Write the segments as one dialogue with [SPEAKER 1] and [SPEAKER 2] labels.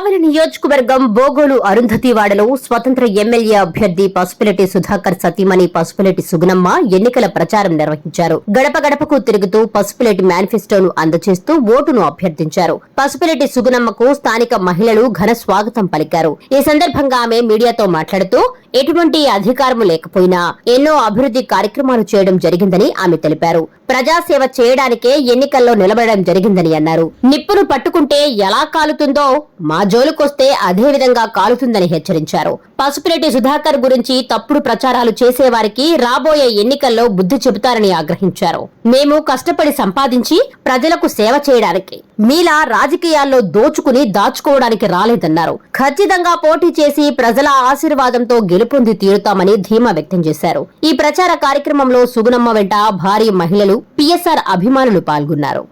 [SPEAKER 1] కావలి నియోజకవర్గం బోగోలు అరుంధతివాడలో స్వతంత్ర ఎమ్మెల్యే అభ్యర్థి పసుపులెటి సుధాకర్ సతీమణి పసుపులెటి సుగుణమ్మ ఎన్నికల ప్రచారం నిర్వహించారు. గడప గడపకు తిరుగుతూ పసుపులెటి మేనిఫెస్టోను అందజేస్తూ ఓటును అభ్యర్థించారు. పసుపులెటి సుగుణమ్మకు స్థానిక మహిళలు ఘన స్వాగతం పలికారు. ఈ సందర్భంగా ఆమె మీడియాతో మాట్లాడుతూ ఎటువంటి అధికారము లేకపోయినా ఎన్నో అభివృద్ధి కార్యక్రమాలు చేయడం జరిగిందని ఆమె తెలిపారు. ప్రజాసేవ చేయడానికే ఎన్నికల్లో నిలబడడం జరిగిందని అన్నారు. నిప్పును పట్టుకుంటే ఎలా కాలుతుందో మా జోలుకొస్తే అదే విధంగా కాలుతుందని హెచ్చరించారు. పసుపురెడ్డి సుధాకర్ గురించి తప్పుడు ప్రచారాలు చేసేవారికి రాబోయే ఎన్నికల్లో బుద్ధి చెబుతారని ఆగ్రహించారు. మేము కష్టపడి సంపాదించి ప్రజలకు సేవ చేయడానికి మీలా రాజకీయాల్లో దోచుకుని దాచుకోవడానికి రాలేదన్నారు. ఖచ్చితంగా పోటీ చేసి ప్రజల ఆశీర్వాదంతో గెలుపొంది తీరుతామని ధీమా వ్యక్తం చేశారు. ఈ ప్రచార కార్యక్రమంలో సుగుణమ్మ వెంట భారీ మహిళలు పిఎస్ఆర్ అభిమానులు పాల్గొన్నారు.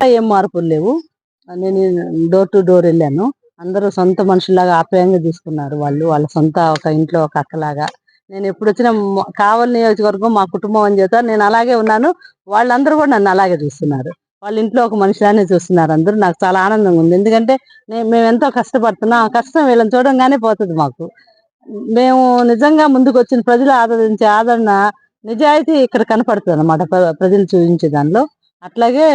[SPEAKER 2] ఏం మార్పులు లేవు. నేను డోర్ టు డోర్ వెళ్ళాను. అందరూ సొంత మనుషులాగా ఆప్యాయంగా తీసుకున్నారు వాళ్ళు. వాళ్ళ సొంత ఒక ఇంట్లో ఒక అక్కలాగా. నేను ఎప్పుడు వచ్చిన మ- కావలి నియోజకవర్గం మా కుటుంబం అని చేత నేను అలాగే ఉన్నాను. వాళ్ళందరూ కూడా నన్ను అలాగే చూస్తున్నారు. వాళ్ళ ఇంట్లో ఒక మనిషిలానే చూస్తున్నారు అందరూ. నాకు చాలా ఆనందంగా ఉంది. ఎందుకంటే మేము ఎంతో కష్టపడుతున్నాం. ఆ కష్టం వీళ్ళని చూడంగానే పోతుంది మాకు. మేము నిజంగా ముందుకు వచ్చిన ప్రజలు ఆదరించే ఆదరణ నిజాయితీ ఇక్కడ కనపడుతుంది అనమాట ప్రజలు చూపించే దానిలో. అట్లాగే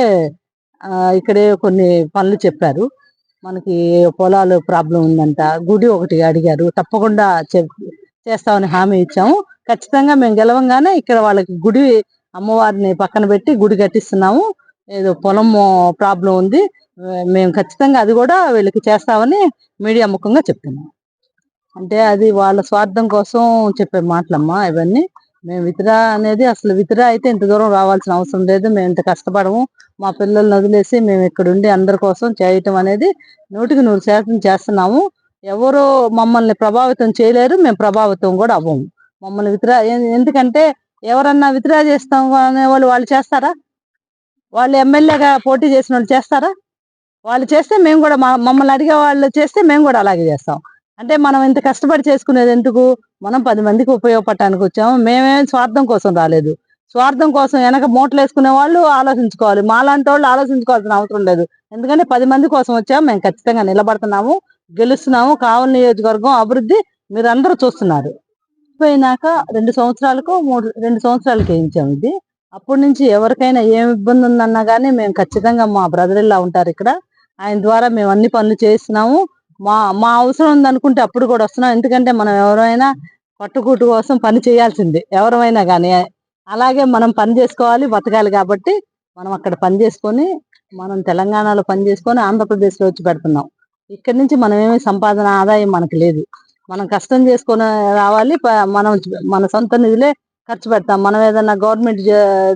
[SPEAKER 2] ఇక్కడే కొన్ని పనులు చెప్పారు. మనకి పొలాలు ప్రాబ్లం ఉందంట. గుడి ఒకటి అడిగారు. తప్పకుండా చెప్- చేస్తామని హామీ ఇచ్చాము. ఖచ్చితంగా మేము గెలవంగానే ఇక్కడ వాళ్ళకి గుడి అమ్మవారిని పక్కన పెట్టి గుడి కట్టిస్తున్నాము. ఏదో పొలం ప్రాబ్లం ఉంది. మేము ఖచ్చితంగా అది కూడా వీళ్ళకి చేస్తామని మీడియా ముఖంగా చెప్తున్నాం అంటే అది వాళ్ళ స్వార్థం కోసం చెప్పే మాటలమ్మా ఇవన్నీ. మేము విత్రా అనేది అసలు విత్రా అయితే ఇంత దూరం రావాల్సిన అవసరం లేదు. మేము ఇంత కష్టపడము. మా పిల్లల్ని వదిలేసి మేము ఇక్కడ ఉండి అందరి కోసం చేయటం అనేది నూటికి నూరు శాతం చేస్తున్నాము. ఎవరు మమ్మల్ని ప్రభావితం చేయలేరు. మేము ప్రభావితం కూడా అవ్వము. మమ్మల్ని విత్రా ఎందుకంటే ఎవరన్నా విత్డ్రా చేస్తాం అనే వాళ్ళు వాళ్ళు చేస్తారా? వాళ్ళు ఎమ్మెల్యేగా పోటీ చేసిన వాళ్ళు చేస్తారా? వాళ్ళు చేస్తే మేము కూడా మా- మమ్మల్ని అడిగే వాళ్ళు చేస్తే మేము కూడా అలాగే చేస్తాం. అంటే మనం ఇంత కష్టపడి చేసుకునేది ఎందుకు? మనం పది మందికి ఉపయోగపడటానికి వచ్చాము. మేమే స్వార్థం కోసం రాలేదు. స్వార్థం కోసం వెనక మూటలు వేసుకునే వాళ్ళు ఆలోచించుకోవాలి. మాలాంటి వాళ్ళు ఆలోచించుకోవాల్సిన అవసరం లేదు. ఎందుకంటే పది మంది కోసం వచ్చాము. మేము ఖచ్చితంగా నిలబడుతున్నాము. గెలుస్తున్నాము. కావలి నియోజకవర్గం అభివృద్ధి మీరందరూ చూస్తున్నారు. పోయినాక రెండు సంవత్సరాలకు మూడు రెండు సంవత్సరాలకి వేయించాము ఇది? అప్పటి నుంచి ఎవరికైనా ఏమి ఇబ్బంది ఉందన్నా కానీ మేము ఖచ్చితంగా మా బ్రదర్ ఇలా ఉంటారు ఇక్కడ. ఆయన ద్వారా మేము అన్ని పనులు చేస్తున్నాము. మా మా అవసరం ఉందనుకుంటే అప్పుడు కూడా వస్తున్నాం. ఎందుకంటే మనం ఎవరైనా పట్టుకూటు కోసం పని చేయాల్సిందే ఎవరైనా కానీ అలాగే మనం పని చేసుకోవాలి బతకాలి కాబట్టి మనం అక్కడ పని చేసుకొని మనం తెలంగాణలో పని చేసుకొని ఆంధ్రప్రదేశ్లో వచ్చి పెడుతున్నాం. ఇక్కడి నుంచి మనం ఏమి సంపాదన ఆదాయం మనకు లేదు. మనం కష్టం చేసుకొని రావాలి మనం మన సొంత నిధులే ఖర్చు పెడతాం. మనం ఏదన్నా గవర్నమెంట్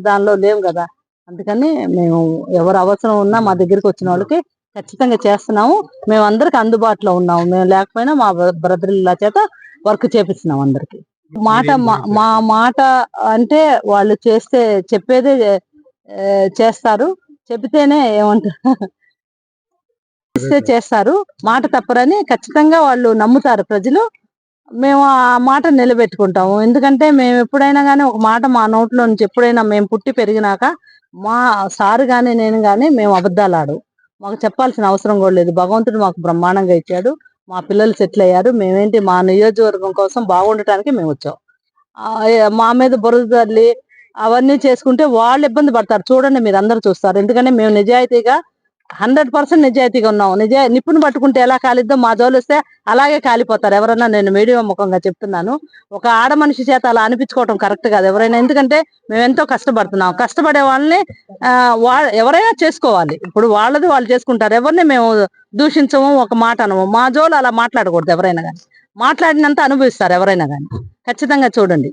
[SPEAKER 2] దానిలో లేవు కదా. అందుకని మేము ఎవరు అవసరం ఉన్నా మా దగ్గరికి వచ్చిన వాళ్ళకి ఖచ్చితంగా చేస్తున్నాము. మేము అందరికి అందుబాటులో ఉన్నాము. మేము లేకపోయినా మా బ్రదర్ల చేత వర్క్ చేపిస్తున్నాం అందరికి. మాట మా- మాట? అంటే వాళ్ళు చేస్తే చెప్పేదే చేస్తారు. చెబితేనే ఏమంటారు ఇస్తే చేస్తారు. మాట తప్పరని ఖచ్చితంగా వాళ్ళు నమ్ముతారు ప్రజలు. మేము ఆ మాట నిలబెట్టుకుంటాము. ఎందుకంటే మేము ఎప్పుడైనా కానీ ఒక మాట మా నోట్లో నుంచి ఎప్పుడైనా మేము పుట్టి పెరిగినాక మా సారు కానీ నేను కానీ మేము అబద్ధాలు ఆడు మాకు చెప్పాల్సిన అవసరం కూడా లేదు. భగవంతుడు మాకు బ్రహ్మాండంగా ఇచ్చాడు. మా పిల్లలు సెటిల్ అయ్యారు. మేమేంటి మా నియోజకవర్గం కోసం బాగుండటానికి మేము వచ్చాం. మా మీద బురద తల్లి అవన్నీ చేసుకుంటే వాళ్ళు ఇబ్బంది పడతారు. చూడండి మీరు అందరు చూస్తారు. ఎందుకంటే మేము నిజాయితీగా హండ్రెడ్ పర్సెంట్ నిజాయితీగా ఉన్నాం నిజా నిప్పును పట్టుకుంటే ఎలా కాలిద్దో మా జోలు వస్తే అలాగే కాలిపోతారు. ఎవరైనా నేను మీడియా ముఖంగా చెప్తున్నాను. ఒక ఆడ మనిషి చేత అలా అనిపించుకోవటం కరెక్ట్ కాదు ఎవరైనా. ఎందుకంటే మేము ఎంతో కష్టపడుతున్నాం. కష్టపడే వాళ్ళని వా ఎవరైనా చేసుకోవాలి. ఇప్పుడు వాళ్ళది వాళ్ళు చేసుకుంటారు. ఎవరిని మేము దూషించము ఒక మాట అనము. మా జోలు అలా మాట్లాడకూడదు ఎవరైనా కానీ మాట్లాడినంత అనుభవిస్తారు ఎవరైనా కానీ ఖచ్చితంగా చూడండి.